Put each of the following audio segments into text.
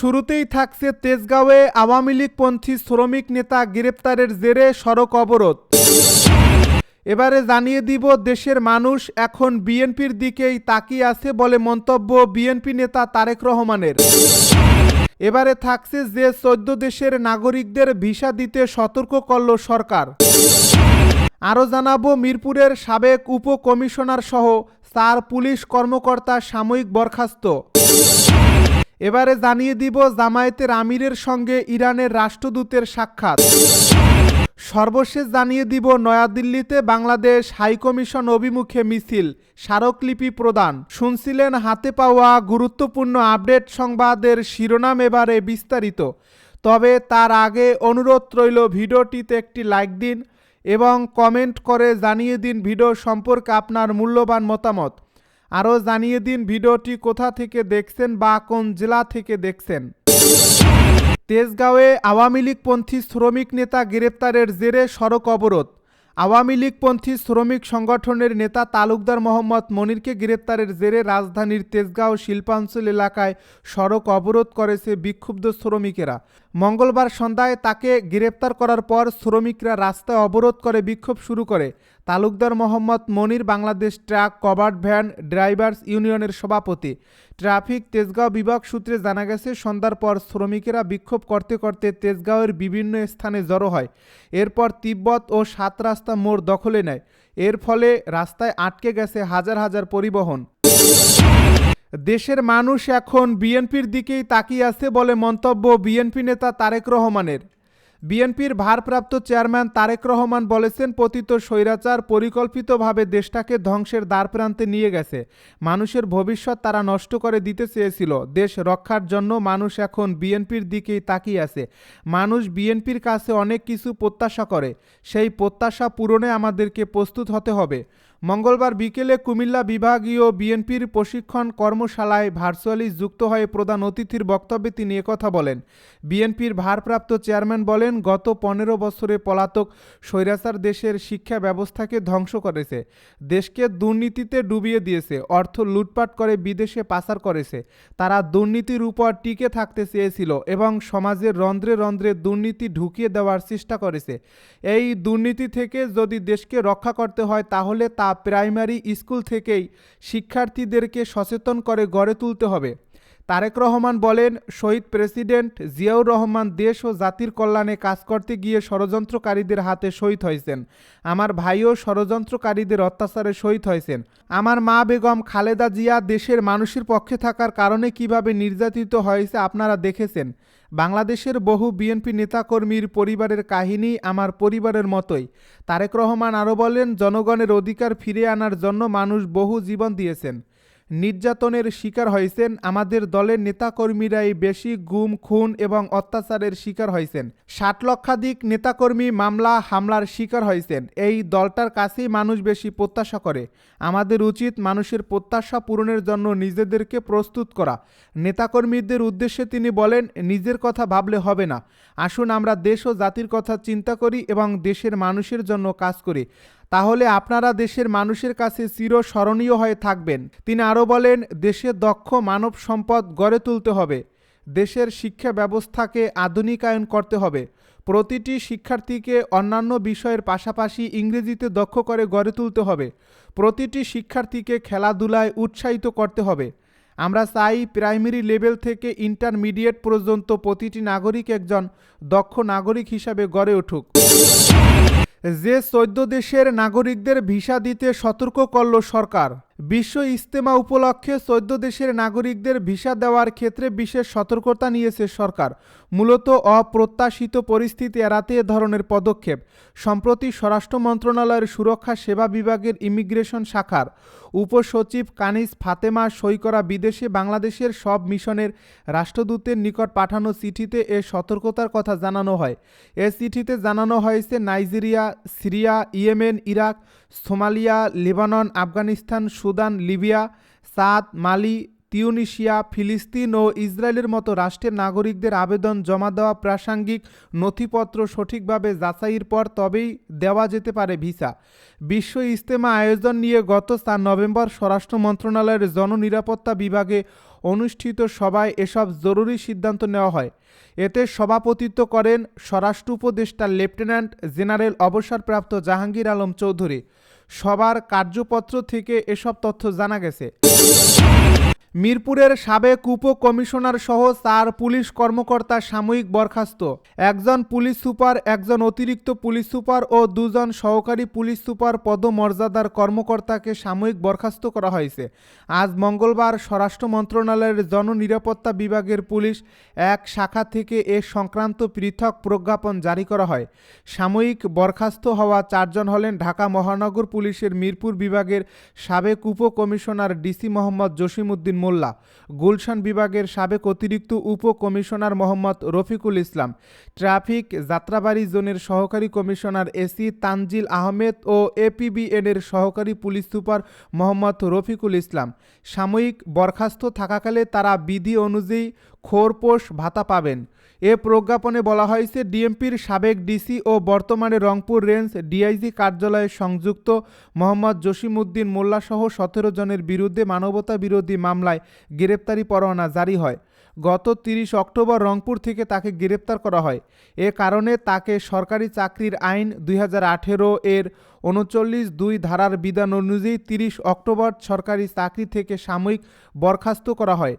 শুরুতেই থাকছে তেজগাঁওয়ে আওয়ামী লীগপন্থী শ্রমিক নেতা গ্রেপ্তারের জেরে সড়ক অবরোধ। এবারে জানিয়ে দিব, দেশের মানুষ এখন বিএনপির দিকেই তাকিয়ে আছে বলে মন্তব্য বিএনপি নেতা তারেক রহমানের। এবারে থাকছে যে চোদ্দ দেশের নাগরিকদের ভিসা দিতে সতর্ক করল সরকার। আরও জানাব, মিরপুরের সাবেক উপকমিশনার সহ চার পুলিশ কর্মকর্তা সাময়িক বরখাস্ত। এবারে জানিয়ে দিব জামায়াতের আমিরের সঙ্গে ইরানের রাষ্ট্রদূতের সাক্ষাৎ। সর্বশেষ জানিয়ে দিব নয়াদিল্লিতে বাংলাদেশ হাইকমিশন অভিমুখে মিছিল, স্মারকলিপি প্রদান। শুনছিলেন হাতে পাওয়া গুরুত্বপূর্ণ আপডেট সংবাদের শিরোনাম এবারে বিস্তারিত। তবে তার আগে অনুরোধ রইল ভিডিওটিতে একটি লাইক দিন এবং কমেন্ট করে জানিয়ে দিন ভিডিও সম্পর্কে আপনার মূল্যবান মতামত। আরও জানিয়ে দিন ভিডিওটি কোথা থেকে দেখছেন বা কোন জেলা থেকে দেখছেন। তেজগাঁওয়ে আওয়ামী লীগপন্থী শ্রমিক নেতা গ্রেপ্তারের জেরে সড়ক অবরোধ। আওয়ামী লীগপন্থী শ্রমিক সংগঠনের নেতা তালুকদার মোহাম্মদ মনিরকে গ্রেপ্তারের জেরে রাজধানীর তেজগাঁও শিল্পাঞ্চল এলাকায় সড়ক অবরোধ করেছে বিক্ষুব্ধ শ্রমিকেরা। মঙ্গলবার সন্ধ্যায় তাকে গ্রেপ্তার করার পর শ্রমিকরা রাস্তায় অবরোধ করে বিক্ষোভ শুরু করে। Talukdar Mohammad Monir Bangladesh truck covered van drivers ইউনিয়নের সভাপতি। ট্রাফিক তেজগাঁও বিভাগ সূত্রে জানা গেছে, সন্ধ্যার পর শ্রমিকেরা বিক্ষোভ করতে করতে তেজগাঁওয়ের বিভিন্ন স্থানে জড়ো হয়। এরপর তিব্বত ও সাত রাস্তা মোড় দখলে নেয়। এর ফলে রাস্তায় আটকে গেছে হাজার হাজার পরিবহন। দেশের মানুষ এখন বিএনপির দিকেই তাকিয়ে আছে বলে মন্তব্য বিএনপি নেতা তারেক রহমানের। বিএনপির ভারপ্রাপ্ত চেয়ারম্যান তারেক রহমান বলেছেন, পতিত স্বৈরাচার পরিকল্পিতভাবে দেশটাকে ধ্বংসের দ্বারপ্রান্তে নিয়ে গেছে। মানুষের ভবিষ্যৎ তারা নষ্ট করে দিতে চেয়েছিল। দেশ রক্ষার জন্য মানুষ এখন বিএনপির দিকেই তাকিয়ে আছে। মানুষ বিএনপির কাছে অনেক কিছু প্রত্যাশা করে। সেই প্রত্যাশা পূরণে আমাদেরকে প্রস্তুত হতে হবে। মঙ্গলবার বিকেলে কুমিল্লা বিভাগীয় বিএনপির প্রশিক্ষণ কর্মশালায় ভার্চুয়ালি যুক্ত হয়ে প্রধান অতিথির বক্তব্যে তিনি একথা বলেন। বিএনপির ভারপ্রাপ্ত চেয়ারম্যান বলেন, গত পনেরো বছরে পলাতক স্বৈরাচার দেশের শিক্ষা ব্যবস্থাকে ধ্বংস করেছে, দেশকে দুর্নীতিতে ডুবিয়ে দিয়েছে, অর্থ লুটপাট করে বিদেশে পাচার করেছে, তারা দুর্নীতির উপর টিকে থাকতে চেয়েছিল এবং সমাজের রন্ধ্রে রন্ধ্রে দুর্নীতি ঢুকিয়ে দেওয়ার চেষ্টা করেছে। এই দুর্নীতি থেকে যদি দেশকে রক্ষা করতে হয়, তাহলে তা প্রাইমারি স্কুল থেকেই শিক্ষার্থীদেরকে সচেতন করে গড়ে তুলতে হবে। তারেক রহমান বলেন, শহীদ প্রেসিডেন্ট জিয়াউর রহমান দেশ ও জাতির কল্যাণে কাজ করতে গিয়ে ষড়যন্ত্রকারীদের হাতে শহীদ হয়েছেন। আমার ভাইও ষড়যন্ত্রকারীদের অত্যাচারে শহীদ হয়েছেন। আমার মা বেগম খালেদা জিয়া দেশের মানুষের পক্ষে থাকার কারণে কীভাবে নির্যাতিত হয়েছে আপনারা দেখেছেন। বাংলাদেশের বহু বিএনপি নেতাকর্মীর পরিবারের কাহিনী আমার পরিবারের মতোই। তারেক রহমান আরও বলেন, জনগণের অধিকার ফিরে আনার জন্য মানুষ বহু জীবন দিয়েছেন। নির্যাতনের শিকার হয়েছেন। আমাদের দলের নেতাকর্মীরাই বেশি গুম, খুন এবং অত্যাচারের শিকার হয়েছেন। ষাট লক্ষাধিক নেতাকর্মী মামলা, হামলার শিকার হয়েছেন। এই দলটার কাছেই মানুষ বেশি প্রত্যাশা করে। আমাদের উচিত মানুষের প্রত্যাশা পূরণের জন্য নিজেদেরকে প্রস্তুত করা। নেতাকর্মীদের উদ্দেশ্যে তিনি বলেন, নিজের কথা ভাবলে হবে না। আসুন আমরা দেশ ও জাতির কথা চিন্তা করি এবং দেশের মানুষের জন্য কাজ করি। তাহলে আপনারা দেশের মানুষের কাছে চিরস্মরণীয় হয়ে থাকবেন। তিনি আরও বলেন দেশের দক্ষ মানব সম্পদ গড়ে তুলতে হবে। দেশের শিক্ষা ব্যবস্থাকে আধুনিকায়ন করতে হবে। প্রতিটি শিক্ষার্থীকে অন্যান্য বিষয়ের পাশাপাশি ইংরেজিতে দক্ষ করে গড়ে তুলতে হবে। প্রতিটি শিক্ষার্থীকে খেলাধুলায় উৎসাহিত করতে হবে। আমরা চাই প্রাইমারি লেভেল থেকে ইন্টারমিডিয়েট পর্যন্ত প্রতিটি নাগরিক একজন দক্ষ নাগরিক হিসাবে গড়ে উঠুক। যে চোদ্দ দেশের নাগরিকদের ভিসা দিতে সতর্ক করল সরকার। বিশ্ব ইস্তেমা উপলক্ষে চোদ্দ দেশের নাগরিকদের ভিসা দেওয়ার ক্ষেত্রে বিশেষ সতর্কতা নিয়েছে সরকার। মূলত অপ্রত্যাশিত পরিস্থিতি এড়াতে এ ধরনের পদক্ষেপ। সম্প্রতি স্বরাষ্ট্র মন্ত্রণালয়ের সুরক্ষা সেবা বিভাগের ইমিগ্রেশন শাখার উপসচিব কানিস ফাতেমা সই করা বিদেশে বাংলাদেশের সব মিশনের রাষ্ট্রদূতের নিকট পাঠানো চিঠিতে এ সতর্কতার কথা জানানো হয়। এ চিঠিতে জানানো হয়েছে Nigeria, Syria, Yemen, Iraq Somalia Lebanon Afghanistan Sudan Libya Chad Mali Tunisia, ফিলিস্তিন ও ইসরায়েলের মতো রাষ্ট্রের নাগরিকদের আবেদন জমা দেওয়া প্রাসঙ্গিক নথিপত্র সঠিকভাবে যাচাইয়ের পর তবেই দেওয়া যেতে পারে ভিসা। বিশ্ব ইজতেমা আয়োজন নিয়ে গত চার নভেম্বর স্বরাষ্ট্র মন্ত্রণালয়ের জননিরাপত্তা বিভাগে অনুষ্ঠিত সভায় এসব জরুরি সিদ্ধান্ত নেওয়া হয়। এতে সভাপতিত্ব করেন স্বরাষ্ট্র উপদেষ্টা লেফটেন্যান্ট জেনারেল অবসরপ্রাপ্ত জাহাঙ্গীর আলম চৌধুরী। সবার কার্যপত্র থেকে এসব তথ্য জানা গেছে। মিরপুরের সাবেক উপ কমিশনার সহ চার পুলিশ কর্মকর্তা সাময়িক বরখাস্ত। একজন পুলিশ সুপার, একজন অতিরিক্ত পুলিশ সুপার ও দুজন সহকারী পুলিশ সুপার পদমর্যাদার কর্মকর্তাকে সাময়িক বরখাস্ত করা হয়েছে। আজ মঙ্গলবার স্বরাষ্ট্র মন্ত্রণালয়ের জননিরাপত্তা বিভাগের পুলিশ এক শাখা থেকে এ সংক্রান্ত পৃথক প্রজ্ঞাপন জারি করা হয়। সাময়িক বরখাস্ত হওয়া চারজন হলেন ঢাকা মহানগর পুলিশের মিরপুর বিভাগের সাবেক উপ কমিশনার ডিসি মোহাম্মদ জসিমউদ্দিন মোল্লা, গুলশান বিভাগের সাবেক অতিরিক্ত উপ কমিশনার মোহাম্মদ রফিকুল ইসলাম, ট্রাফিক যাত্রাবাড়ি জোনের সহকারী কমিশনার এসি তানজিল আহমেদ ও এপিবিএনের সহকারী পুলিশ সুপার মোহাম্মদ রফিকুল ইসলাম। সাময়িক বরখাস্ত থাকাকালে তারা বিধি অনুযায়ী খোরপোষ ভাতা পাবেন। এ প্রজ্ঞাপনে বলা হয়েছে, ডিএমপির সাবেক ডিসি ও বর্তমানে রংপুর রেঞ্জ ডিআইজি কার্যালয়ে সংযুক্ত মোহাম্মদ জসিমউদ্দিন মোল্লাসহ সতেরো জনের বিরুদ্ধে মানবতা বিরোধী মামলায় গ্রেপ্তারি পরোয়ানা জারি হয়। গত তিরিশ অক্টোবর রংপুর থেকে তাকে গ্রেপ্তার করা হয়। এ কারণে তাকে সরকারি চাকরির আইন দুই হাজার আঠেরো এর উনচল্লিশ দুই ধারার বিধান অনুযায়ী তিরিশ অক্টোবর সরকারি চাকরি থেকে সাময়িক বরখাস্ত করা হয়।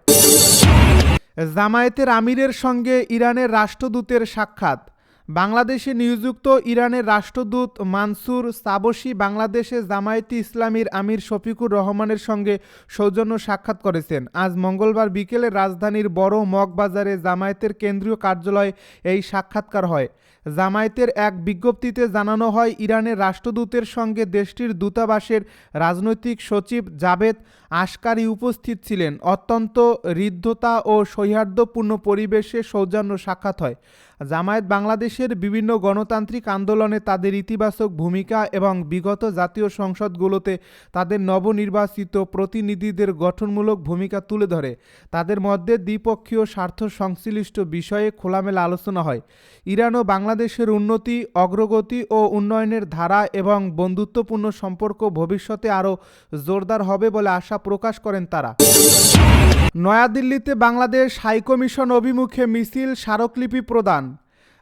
জামায়াতের আমিরের সঙ্গে ইরানের রাষ্ট্রদূতের সাক্ষাৎ। বাংলাদেশে নিযুক্ত ইরানের রাষ্ট্রদূত মানসুর সাবসি বাংলাদেশে জামায়াতি ইসলামীর আমির শফিকুর রহমানের সঙ্গে সৌজন্য সাক্ষাৎ করেছেন। আজ মঙ্গলবার বিকেলে রাজধানীর বড় মগবাজারে জামায়াতের কেন্দ্রীয় কার্যালয়ে এই সাক্ষাৎকার হয়। জামায়াতের এক বিজ্ঞপ্তিতে জানানো হয়, ইরানের রাষ্ট্রদূতের সঙ্গে দেশটির দূতাবাসের রাজনৈতিক সচিব জাভেদ আশকারি উপস্থিত ছিলেন। অত্যন্ত হৃদ্ধতা ও সৌহার্দ্যপূর্ণ পরিবেশে সৌজন্য সাক্ষাৎ হয়। জামায়াত বাংলাদেশের বিভিন্ন গণতান্ত্রিক আন্দোলনে তাদের ইতিবাচক ভূমিকা এবং বিগত জাতীয় সংসদগুলোতে তাদের নবনির্বাচিত প্রতিনিধিদের গঠনমূলক ভূমিকা তুলে ধরে। তাদের মধ্যে দ্বিপক্ষীয় স্বার্থ সংশ্লিষ্ট বিষয়ে খোলামেলা আলোচনা হয়। ইরান ও বাংলাদেশের উন্নতি, অগ্রগতি ও উন্নয়নের ধারা এবং বন্ধুত্বপূর্ণ সম্পর্ক ভবিষ্যতে আরও জোরদার হবে বলে আশা প্রকাশ করেন তারা। নয়াদিল্লিতে বাংলাদেশ হাইকমিশন অভিমুখে মিছিল স্মারকলিপি প্রদান।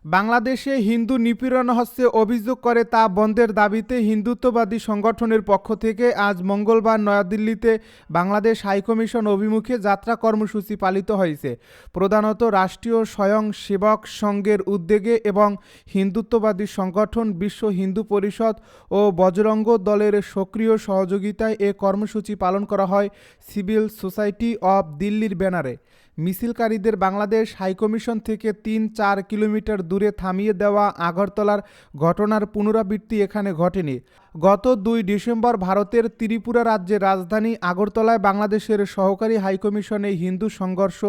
বাংলাদেশে হিন্দু নিপীড়ন হচ্ছে অভিযোগ করে তা বন্ধের দাবিতে হিন্দুত্ববাদী সংগঠনের পক্ষ থেকে আজ মঙ্গলবার নয়াদিল্লিতে বাংলাদেশ হাইকমিশন অভিমুখে যাত্রা কর্মসূচি পালিত হয়েছে। প্রধানত রাষ্ট্রীয় স্বয়ং সেবক সংঘের উদ্যোগে এবং হিন্দুত্ববাদী সংগঠন বিশ্ব হিন্দু পরিষদ ও বজরঙ্গ দলের সক্রিয় সহযোগিতায় এ কর্মসূচি পালন করা হয় সিভিল সোসাইটি অব দিল্লির ব্যানারে। মিছিলকারীদের বাংলাদেশ হাইকমিশন থেকে তিন চার কিলোমিটার দূরে থামিয়ে দেওয়া আগরতলার ঘটনার পুনরাবৃত্তি এখানে ঘটেনি। গত দুই ডিসেম্বর ভারতের ত্রিপুরা রাজ্যের রাজধানী আগরতলায় বাংলাদেশের সহকারী হাইকমিশনে হিন্দু সংঘর্ষ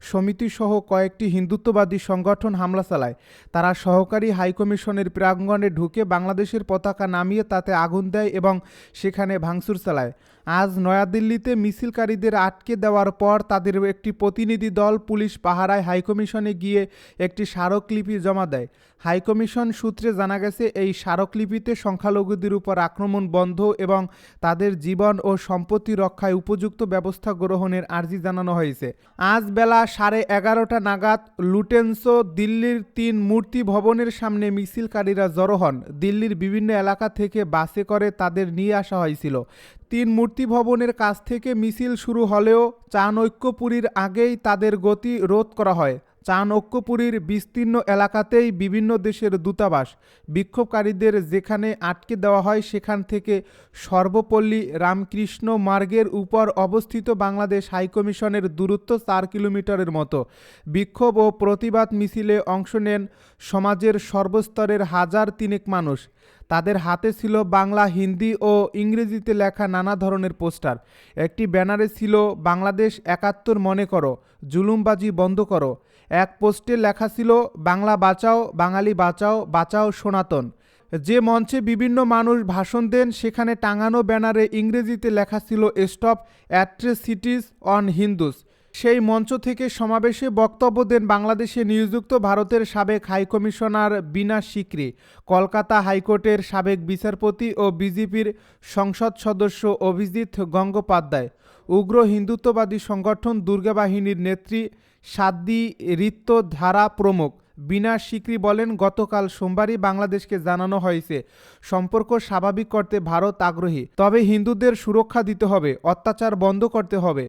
সমিতি সহ কয়েকটি হিন্দুত্ববাদী সংগঠন হামলা চালায়। তারা সহকারী হাইকমিশনের প্রাঙ্গণে ঢুকে বাংলাদেশের পতাকা নামিয়ে তাতে আগুন দেয় এবং সেখানে ভাঙচুর চালায়। আজ নয়াদিল্লিতে মিছিলকারীদের আটকে দেওয়ার পর তাদের একটি প্রতিনিধি দল পুলিশ পাহারায় হাইকমিশনে গিয়ে একটি স্মারকলিপি জমা দেয়। হাইকমিশন সূত্রে জানা গেছে, এই স্মারকলিপিতে সংখ্যালঘুদের উপর আক্রমণ বন্ধ এবং তাদের জীবন ও সম্পত্তি রক্ষায় উপযুক্ত ব্যবস্থা গ্রহণের আর্জি জানানো হয়েছে। আজ বেলা সাড়ে এগারোটা নাগাদ লুটেন্সো দিল্লির তিন মূর্তি ভবনের সামনে মিছিলকারীরা জড়ো হন। দিল্লির বিভিন্ন এলাকা থেকে বাসে করে তাদের নিয়ে আসা হয়েছিল। তিন মূর্তি ভবনের কাছ থেকে মিছিল শুরু হলেও চাণক্যপুরীর আগেই তাদের গতি রোধ করা হয়। চাণক্যপুরীর বিস্তীর্ণ এলাকাতেই বিভিন্ন দেশের দূতাবাস বিক্ষোভকারীদের যেখানে আটকে দেওয়া হয় সেখান থেকে সর্বপল্লী রামকৃষ্ণ মার্গের উপর অবস্থিত বাংলাদেশ হাইকমিশনের দূরত্ব চার কিলোমিটারের মতো। বিক্ষোভ ও প্রতিবাদ মিছিলে অংশ নেন সমাজের সর্বস্তরের হাজার তিনেক মানুষ। তাদের হাতে ছিল বাংলা, হিন্দি ও ইংরেজিতে লেখা নানা ধরনের পোস্টার। একটি ব্যানারে ছিল, বাংলাদেশ একাত্তর মনে করো, জুলুমবাজি বন্ধ করো। এক পোস্টে লেখা ছিল, বাংলা বাঁচাও, বাঙালি বাঁচাও বাঁচাও সনাতন। যে মঞ্চে বিভিন্ন মানুষ ভাষণ দেন, সেখানে টাঙানো ব্যানারে ইংরেজিতে লেখা ছিল, স্টপ অ্যাট্রেসিটিস অন হিন্দুস। সেই মঞ্চ থেকে সমাবেশে বক্তব্য দেন বাংলাদেশে নিযুক্ত ভারতের সাবেক হাইকমিশনার বিনা সিকরি, কলকাতা হাইকোর্টের সাবেক বিচারপতি ও বিজেপির সংসদ সদস্য অভিজিৎ গঙ্গোপাধ্যায়। উগ্র হিন্দুত্ববাদী সংগঠন দুর্গা বাহিনীর নেত্রী সাদ্দি রিত্ত ধারা প্রমুখ। বিনা সিকরি বলেন, গতকাল সোমবারই বাংলাদেশকে জানানো হয়েছে, সম্পর্ক স্বাভাবিক করতে ভারত আগ্রহী, তবে হিন্দুদের সুরক্ষা দিতে হবে, অত্যাচার বন্ধ করতে হবে।